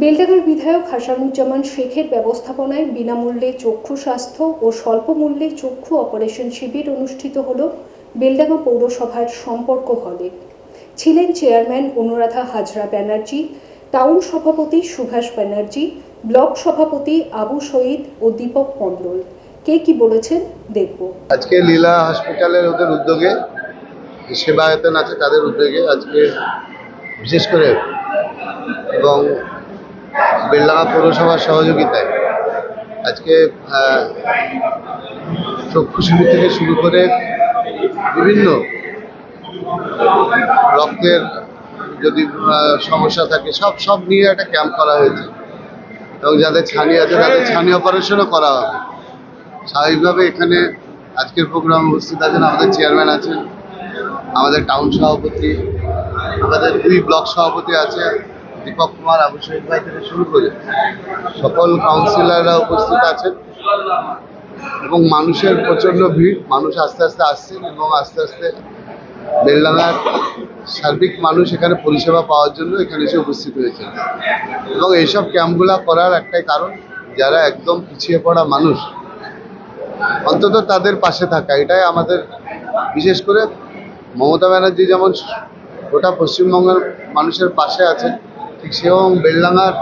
বেলডাঙ্গার বিধায়ক হাসানুজ্জামান শেখের ব্যবস্থাপনায় বিনামূল্যে চক্ষু স্বাস্থ্য ও স্বল্প মূল্যে চক্ষু অপারেশন শিবির অনুষ্ঠিত হল বেলডাঙ্গা পৌরসভার সম্পর্ক হলে। ছিলেন চেয়ারম্যান অনুরাধা হাজরা ব্যানার্জি, টাউন সভাপতি সুভাষ ব্যানার্জি, ব্লক সভাপতি আবু শহীদ ও দীপক মণ্ডল। কে কি বলেছেন দেখব। আজকে লীলা হসপিটালের ওদের উদ্যোগে সেবায়তন আছে তাদের উদ্যোগে আজকে বিশেষ করে এবং বেলডাঙ্গা পৌরসভার সহযোগিতায়। আজকে চক্ষু শিবির থেকে শুরু করে বিভিন্ন রক্তের যদি সমস্যা থাকে, সব সব নিয়ে একটা ক্যাম্প করা হয়েছে। এবং যাদের ছানি আছে, তাদের ছানি অপারেশনও করা হবে। স্বাভাবিকভাবে এখানে আজকের প্রোগ্রাম উপস্থিত আছেন আমাদের চেয়ারম্যান আছেন, আমাদের টাউন সভাপতি, আমাদের দুই ব্লক সভাপতি আছে দীপক কুমার আবু শহীদ ভাই থেকে শুরু করে সকল কাউন্সিলররা উপস্থিত আছেন। এবং মানুষের প্রচণ্ড ভিড়, মানুষ আস্তে আস্তে আসছেন এবং আস্তে আস্তে বেলডাঙ্গার সার্বিক মানুষ এখানে পরিষেবা পাওয়ার জন্য এখানে এসে উপস্থিত হয়েছেন। এবং এইসব ক্যাম্পগুলো করার একটাই কারণ, যারা একদম পিছিয়ে পড়া মানুষ, অন্তত তাদের পাশে থাকা। এটাই আমাদের, বিশেষ করে মমতা ব্যানার্জি যেমন গোটা পশ্চিমবঙ্গের মানুষের পাশে আছে ঠিক সেরকম বেলডাঙ্গার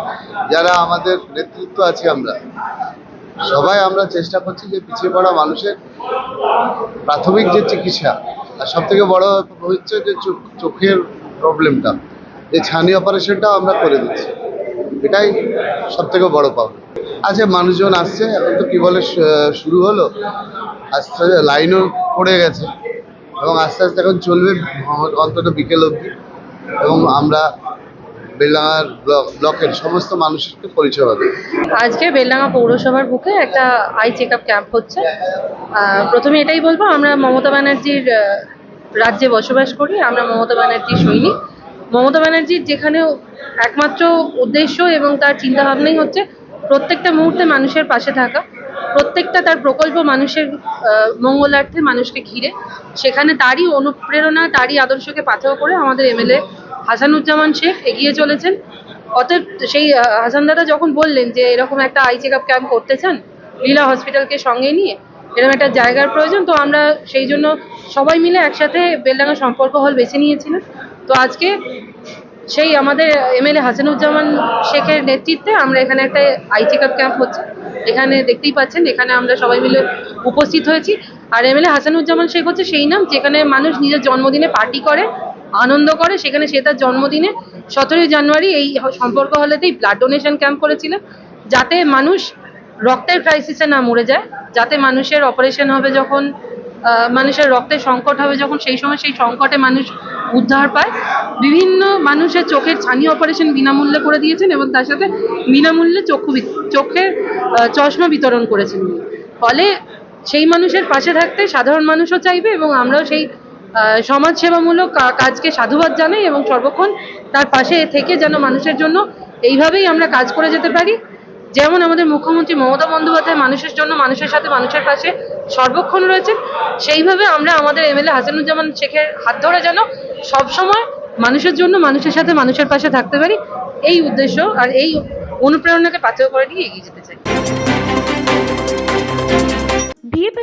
যারা আমাদের নেতৃত্ব আছি আমরা। সবাই আমরা চেষ্টা করছি যে পিছিয়ে পড়া মানুষের প্রাথমিক যে চিকিৎসা আর সব থেকে বড় হচ্ছে যে চোখ- চোখের প্রবলেমটা। যে ছানি অপারেশনটাও আমরা করে দিচ্ছি। এটাই সব থেকে বড় পাওয়া। আচ্ছা মানুষজন আসছে, এখন তো কি বলে শুরু হলো। আস্তে আস্তে লাইনও পড়ে গেছে। এবং আস্তে আস্তে এখন চলবে, অন্তত বিকেল অবধি। এবং আমরা বেলডাঙ্গার ব্লকের সমস্ত মানুষকে পরিষেবা দেবো আজকে বেলডাঙ্গা পৌরসভার বুকে একটা আই চেক আপ ক্যাম্প হচ্ছে। প্রথমে এটাই বলব, আমরা মমতা ব্যানার্জির রাজ্যে বসবাস করি, আমরা মমতা ব্যানার্জির সৈনিক। মমতা ব্যানার্জির যেখানে একমাত্র উদ্দেশ্য এবং তার চিন্তাভাবনাই হচ্ছে প্রত্যেকটা মুহূর্তে মানুষের পাশে থাকা, প্রত্যেকটা তার প্রকল্প মানুষের মঙ্গলার্থে মানুষকে ঘিরে। সেখানে তারই অনুপ্রেরণা, তারই আদর্শকে পাথেয় করে আমাদের এমএলএ হাসানুজ্জামান শেখ এগিয়ে চলেছেন। অতএব সেই হাসান দাদা যখন বললেন যে এরকম একটা আই চেক আপ ক্যাম্প করতে চান, লীলা হসপিটালকে সঙ্গে নিয়ে, এরকম একটা জায়গার প্রয়োজন, তো আমরা সেই জন্য সবাই মিলে একসাথে বেলডাঙ্গা সম্পর্ক হল বেছে নিয়েছিলাম। তো আজকে সেই আমাদের এমএলএ হাসানুজ্জামান শেখের নেতৃত্বে আমরা এখানে একটা আই চেক আপ ক্যাম্প হচ্ছে। এখানে দেখতেই পাচ্ছেন, এখানে আমরা সবাই মিলে উপস্থিত হয়েছি। আর এমএলএ হাসানুজ্জামান শেখ হচ্ছে সেই নাম, যেখানে মানুষ নিজের জন্মদিনে পার্টি করে আনন্দ করে। সেখানে সে তার জন্মদিনে সতেরোই জানুয়ারি এই সম্পর্ক হলেতেই ব্লাড ডোনেশন ক্যাম্প করেছিলেন যাতে মানুষ রক্তের ক্রাইসিসে না মরে যায়, যাতে মানুষের অপারেশন হবে যখন মানুষের রক্তের সংকট হবে যখন, সেই সময় সেই সংকটে মানুষ উদ্ধার পায়। বিভিন্ন মানুষের চোখের ছানি অপারেশন বিনামূল্যে করে দিয়েছেন এবং তার সাথে বিনামূল্যে চক্ষু চোখের চশমা বিতরণ করেছেন ফলে সেই মানুষের পাশে থাকতে সাধারণ মানুষও চাইবে এবং আমরাও সেই সমাজসেবামূলক কাজকে সাধুবাদ জানাই এবং সর্বক্ষণ তার পাশে থেকে যেন মানুষের জন্য এইভাবেই আমরা কাজ করে যেতে পারি। যেমন আমাদের মুখ্যমন্ত্রী মমতা বন্দ্যোপাধ্যায় মানুষের জন্য, মানুষের সাথে মানুষের পাশে সর্বক্ষণ রয়েছেন। সেইভাবে আমরা আমাদের এমএলএ হাসানুজ্জামান শেখের হাত ধরে যেন সবসময় মানুষের জন্য মানুষের সাথে মানুষের পাশে থাকতে পারি। এই উদ্দেশ্য আর এই অনুপ্রেরণাকে পাথেয় করে নিয়ে এগিয়ে যেতে চাই।